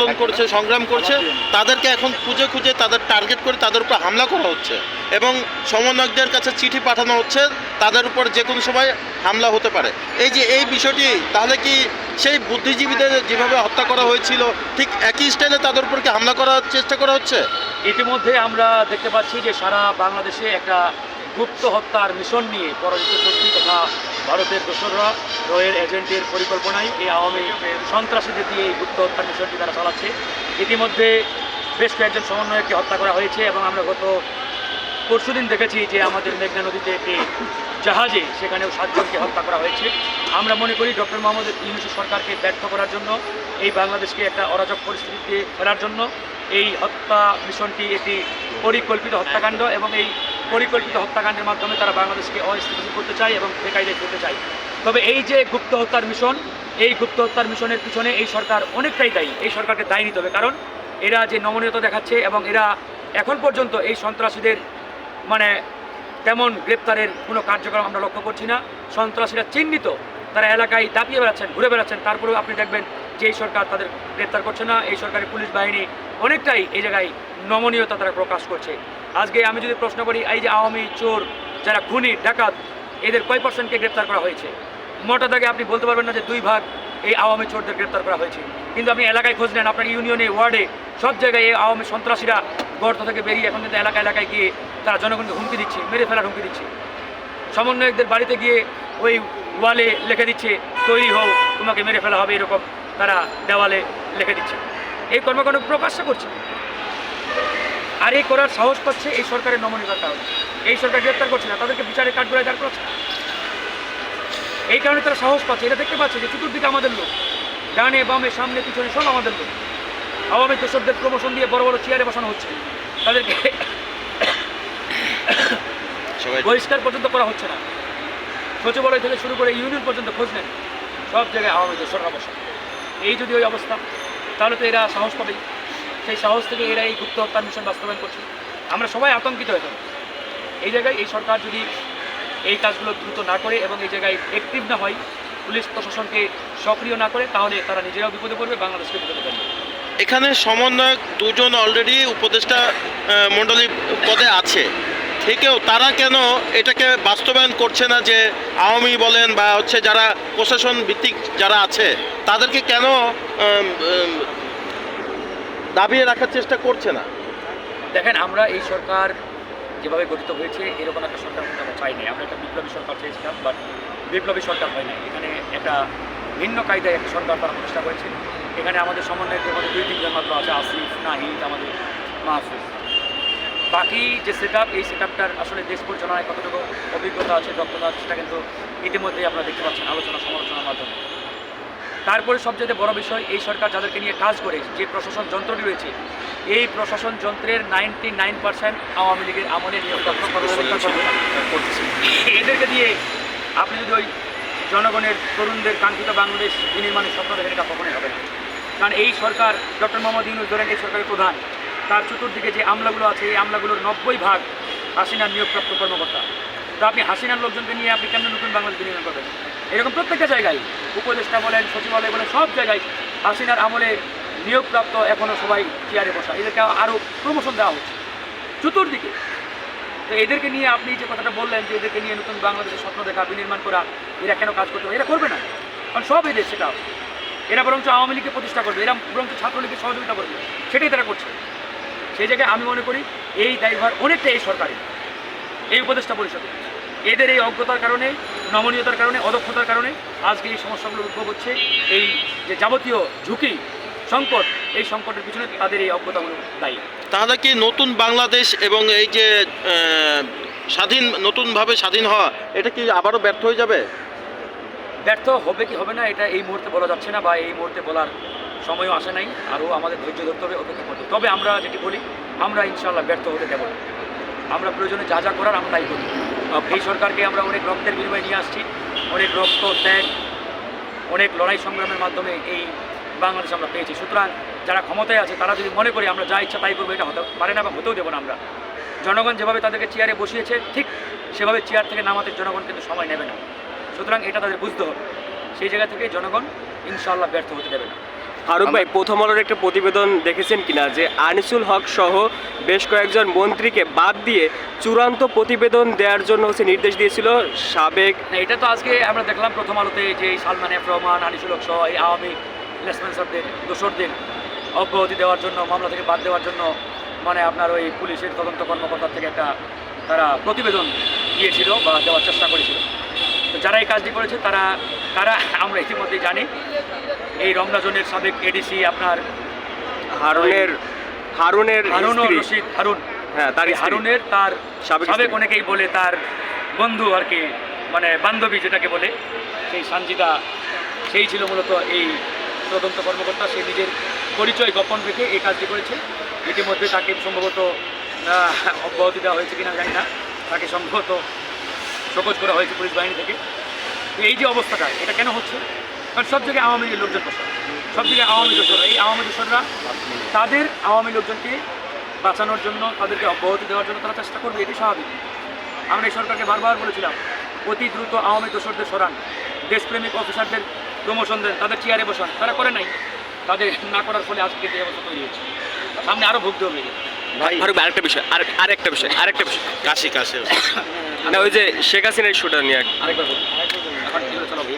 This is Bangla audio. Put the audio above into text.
আন্দোলন করছে, সংগ্রাম করছে, তাদেরকে এখন খুঁজে খুঁজে তাদের টার্গেট করে তাদের উপর হামলা করা হচ্ছে এবং সমন্বয়কদের কাছে চিঠি পাঠানো হচ্ছে, তাদের উপর যে কোনো সময় হামলা হতে পারে। এই যে এই বিষয়টি, তাহলে কি সেই বুদ্ধিজীবীদের যেভাবে হত্যা করা হয়েছিল, ঠিক একই স্টাইলে তাদের উপর কি হামলা করার চেষ্টা করা হচ্ছে? ইতিমধ্যে আমরা দেখতে পাচ্ছি যে সারা বাংলাদেশে একটা গুপ্ত হত্যার মিশন নিয়ে পরাজিত শক্তি তথা ভারতের দোসররা, রয়ের এজেন্টের পরিকল্পনায় এই আওয়ামী সন্ত্রাসীদের দিয়ে এই গুপ্ত হত্যার মিশনটি তারা চালাচ্ছে। ইতিমধ্যে বেশ কয়েকজন সমন্বয়ককে হত্যা করা হয়েছে এবং আমরা গত পরশুদিন দেখেছি যে আমাদের মেঘনা নদীতে একটি জাহাজে সেখানেও সাতজনকে হত্যা করা হয়েছে। আমরা মনে করি ডক্টর মোহাম্মদ ইউনুস সরকারকে ব্যর্থ করার জন্য, এই বাংলাদেশকে একটা অরাজক পরিস্থিতিতে ফেলার জন্য এই হত্যা মিশনটি একটি পরিকল্পিত হত্যাকাণ্ড এবং এই পরিকল্পিত হত্যাকাণ্ডের মাধ্যমে তারা বাংলাদেশকে অস্থিতিশীল করতে চায় এবং বেকায়দায় করতে চায়। তবে এই যে গুপ্ত হত্যার মিশন, এই গুপ্ত হত্যার মিশনের পিছনে এই সরকার অনেকটাই দায়ী। এই সরকারকে দায়ী নিতে হবে কারণ এরা যে নমনীয়তা দেখাচ্ছে এবং এরা এখন পর্যন্ত এই সন্ত্রাসীদের মানে তেমন গ্রেপ্তারের কোনো কার্যক্রম আমরা লক্ষ্য করছি না। সন্ত্রাসীরা চিহ্নিত, তারা এলাকায় দাপিয়ে বেড়াচ্ছেন, ঘুরে বেড়াচ্ছেন। তারপরেও আপনি দেখবেন যে এই সরকার তাদের গ্রেপ্তার করছে না। এই সরকারি পুলিশ বাহিনী অনেকটাই এই জায়গায় নমনীয়তা তারা প্রকাশ করছে। আজকে আমি যদি প্রশ্ন করি, এই যে আওয়ামী চোর, যারা খুনি, ডাকাত, এদের কয় পার্সেন্টকে গ্রেপ্তার করা হয়েছে? মোটা দাগে আপনি বলতে পারবেন না যে দুই ভাগ এই আওয়ামী চোরদের গ্রেপ্তার করা হয়েছে। কিন্তু আপনি এলাকায় খোঁজ নেন, আপনার ইউনিয়নে, ওয়ার্ডে, সব জায়গায় এই আওয়ামী সন্ত্রাসীরা গর্ত থেকে বেরিয়ে এখন কিন্তু এলাকা এলাকায় গিয়ে তারা জনগণকে হুমকি দিচ্ছে, মেরে ফেলার হুমকি দিচ্ছে। সমন্বয়কদের বাড়িতে গিয়ে ওই ওয়ালে লিখে দিচ্ছে, তৈরি হও, তোমাকে মেরে ফেলা হবে, এরকম তারা দেওয়ালে লিখে দিচ্ছে। এই কর্মকাণ্ড প্রকাশ্য করছে। আর এই করার সাহস পাচ্ছে এই সরকারের নমনীয়তার কারণে। এই সরকার গ্রেপ্তার করছে না তাদেরকে বিচারে কাঠগড়ায় দাঁড় করাচ্ছে এই কারণে তারা সাহস পাচ্ছে এটা দেখতে পাচ্ছে যে চতুর্দিকে আমাদের লোক ডানে বামে সামনে পিছনে সব আমাদের লোক। আওয়ামী দোষকদের প্রমোশন দিয়ে বড় বড় চেয়ারে বসানো হচ্ছে। তাদেরকে বহিষ্কার পর্যন্ত করা হচ্ছে না। সচিবালয় থেকে শুরু করে ইউনিয়ন পর্যন্ত খোঁজ নেন। সব জায়গায় আওয়ামী দোষররা বসা। এই যদি ওই অবস্থা তাহলে তো এরা সাহস পাবেই। সেই সাহস থেকে এরা এই গুপ্ত হত্যার মিশন বাস্তবায়ন করছে। আমরা সবাই আতঙ্কিত হয়ে থাকি। এই জায়গায় এই সরকার যদি এই কাজগুলো দ্রুত না করে এবং এই জায়গায় অ্যাক্টিভ না হয়, পুলিশ প্রশাসনকে সক্রিয় না করে, তাহলে তারা নিজেরাও বিপদে পড়বে, বাংলাদেশকে বিপদে ফেলবে। এখানে সমন্বয়ক দুজন অলরেডি উপদেষ্টা মণ্ডলী পদে আছে। থেকেও তারা কেন এটাকে বাস্তবায়ন করছে না যে আওয়ামী বলেন বা হচ্ছে যারা প্রশাসন ভিত্তিক যারা আছে, তাদেরকে কেন দাবিয়ে রাখার চেষ্টা করছে না। দেখেন, আমরা এই সরকার যেভাবে গঠিত হয়েছে, এরকম একটা সরকার আমরা চাইনি আমরা একটা বিপ্লবী সরকার চেয়েছিলাম বাট বিপ্লবী সরকার হয় না এখানে একটা ভিন্ন কায়দায় একটা সরকার তারা প্রতিষ্ঠা করেছে। এখানে আমাদের সমন্বয়কের মধ্যে দুই, তিনজন মাত্র আছে, আসিফ, নাহিদ, আমাদের মাহফুজ। বাকি যে সেট এই সেট আসলে দেশ পরিচালনায় কতটুকু অভিজ্ঞতা আছে, দক্ষতা আছে, সেটা কিন্তু ইতিমধ্যেই আপনারা দেখতে পাচ্ছেন আলোচনা, সমালোচনার মাধ্যমে। তারপরে সবচেয়ে বড় বিষয়, এই সরকার যাদেরকে নিয়ে কাজ করে, যে প্রশাসন যন্ত্রটি রয়েছে, এই প্রশাসন যন্ত্রের নাইনটি নাইন পার্সেন্ট আওয়ামী লীগের আমলে এদেরকে দিয়ে আপনি যদি ওই জনগণের, তরুণদের কাঙ্ক্ষিত বাংলাদেশ বিনির্মাণের স্বপ্ন দেখেন, এটা কখনোই হবে না। কারণ এই সরকার, ডক্টর মোহাম্মদ ইউনুস ধরেন, এই সরকারের প্রধান। তার চতুর্দিকে যে আমলাগুলো আছে, এই আমলাগুলোর নব্বই ভাগ হাসিনার নিয়োগপ্রাপ্ত কর্মকর্তা। তো আপনি হাসিনার লোকজনকে নিয়ে আপনি কেমন নতুন বাংলাদেশ বিনির্মাণ করবেন? এরকম প্রত্যেকটা জায়গায়, উপদেষ্টা বলেন, সচিবালয় বলেন, সব জায়গায় হাসিনার আমলে নিয়োগপ্রাপ্ত এখনও সবাই চেয়ারে বসা। এদেরকে আরও প্রমোশন দেওয়া হচ্ছে। চতুর্দিকে। তো এদেরকে নিয়ে আপনি যে কথাটা বললেন যে এদেরকে নিয়ে নতুন বাংলাদেশের স্বপ্ন দেখা, বিনির্মাণ করা, এরা কেন কাজ করতে এরা করবে না। কারণ সব এদের সেটা। এরা বরঞ্চ আওয়ামী লীগকে প্রতিষ্ঠা করবে। এরা বরঞ্চ ছাত্রলীগের সহযোগিতা করবে। সেটাই তারা করছে। সেই জায়গায় আমি মনে করি, এই দায়ভার অনেকটা এই সরকারের। এই উপদেষ্টা পরিষদে এদের এই অজ্ঞতার কারণে নমনীয়তার কারণে অদক্ষতার কারণে আজকে এই সমস্যাগুলো উদ্ভব হচ্ছে। এই যে যাবতীয় ঝুঁকি সংকট এই সংকটের পিছনে তাদের এই অজ্ঞতাগুলো দায়ী। তাহলে কি নতুন বাংলাদেশ এবং এই যে স্বাধীন নতুনভাবে স্বাধীন হওয়া এটা কি আবারও ব্যর্থ হয়ে যাবে? ব্যর্থ হবে কি হবে না এটা এই মুহূর্তে বলা যাচ্ছে না বা এই মুহূর্তে বলার সময়ও আসে নাই। আরও আমাদের ধৈর্য ধরতে হবে অপেক্ষা করতে তবে আমরা যেটি বলি আমরা ইনশাল্লাহ ব্যর্থ হতে দেব আমরা প্রয়োজনে যা যা করার আমরা তাই করি। এই সরকারকে আমরা অনেক রক্তের বিনিময়ে নিয়ে আসছি। অনেক রক্ত, ত্যাগ, অনেক লড়াই সংগ্রামের মাধ্যমে এই বাংলাদেশ আমরা পেয়েছি। সুতরাং যারা ক্ষমতায় আছে, তারা যদি মনে করি আমরা যা ইচ্ছা তাই করব, এটা হতে পারে না বা হতেও দেবো না আমরা। জনগণ যেভাবে তাদেরকে চেয়ারে বসিয়েছে, ঠিক সেভাবে চেয়ার থেকে নামাতে জনগণ কিন্তু সময় নেবে না। সুতরাং এটা তাদের বুঝতে হবে। সেই জায়গা থেকে জনগণ ইনশাআল্লাহ ব্যর্থ হতে দেবে না। ফারুক ভাই প্রথম আলোর একটা প্রতিবেদন দেখেছেন কিনা যে আনিসুল হক সহ বেশ কয়েকজন মন্ত্রীকে বাদ দিয়ে চূড়ান্ত প্রতিবেদন দেওয়ার জন্য হচ্ছে নির্দেশ দিয়েছিল সাবেক এটা তো আজকে আমরা দেখলাম প্রথম আলোতে যে সালমান এফ রহমান আনিসুল হক সহ এই আওয়ামী লেসপেন্সারদের দোসরদের অব্যাহতি দেওয়ার জন্য মামলা থেকে বাদ দেওয়ার জন্য মানে আপনার ওই পুলিশের তদন্ত কর্মকর্তার থেকে একটা তারা প্রতিবেদন দিয়েছিল বা দেওয়ার চেষ্টা করেছিল। তো যারা এই কাজটি করেছে তারা তারা আমরা ইতিমধ্যেই জানি এই রমনাজনের সাবেক এডিসি আপনার হারুনের হারুনের হারুনুর। রশিদ হারুন। হ্যাঁ তার হারুনের তার সাবেক সাবেক অনেকেই বলে তার বন্ধু আর কি মানে বান্ধবী যেটাকে বলে সেই সানজিদা সেই ছিল মূলত এই তদন্ত কর্মকর্তা। সে নিজের পরিচয় গোপন রেখে এই কাজটি করেছে। ইতিমধ্যে তাকে সম্ভবত অব্যাহতি দেওয়া হয়েছে কিনা জানি না। তাকে সম্ভবত শোকজ করা হয়েছে পুলিশ বাহিনী থেকে। এই যে অবস্থাটা এটা কেন হচ্ছে? কারণ সব জায়গায় আওয়ামী লীগের লোকজন বসে। সব জায়গায় আওয়ামী দোসররা এই আওয়ামী দোসররা তাদের আওয়ামী লোকজনকে বাঁচানোর জন্য তাদেরকে অব্যাহতি দেওয়ার জন্য তারা চেষ্টা করবে এটি স্বাভাবিক। আমরা এই সরকারকে বারবার বলেছিলাম অতি দ্রুত আওয়ামী দোষরদের সরান। দেশপ্রেমিক অফিসারদের প্রমোশন দেন তাদের চেয়ারে বসান। তারা করে নাই। তাদের না করার ফলে আজকে এই অবস্থা তৈরি হচ্ছে। সামনে আরও ভুগতে হবে। ভাই আরেকটা বিষয় আর আরেকটা বিষয় আরেকটা বিষয়। কাশি কাশি না ওই যে শেখ হাসিনার ইস্যুটা নিয়ে এক- আরেকবার বলুন এখন এগুলো চালাবো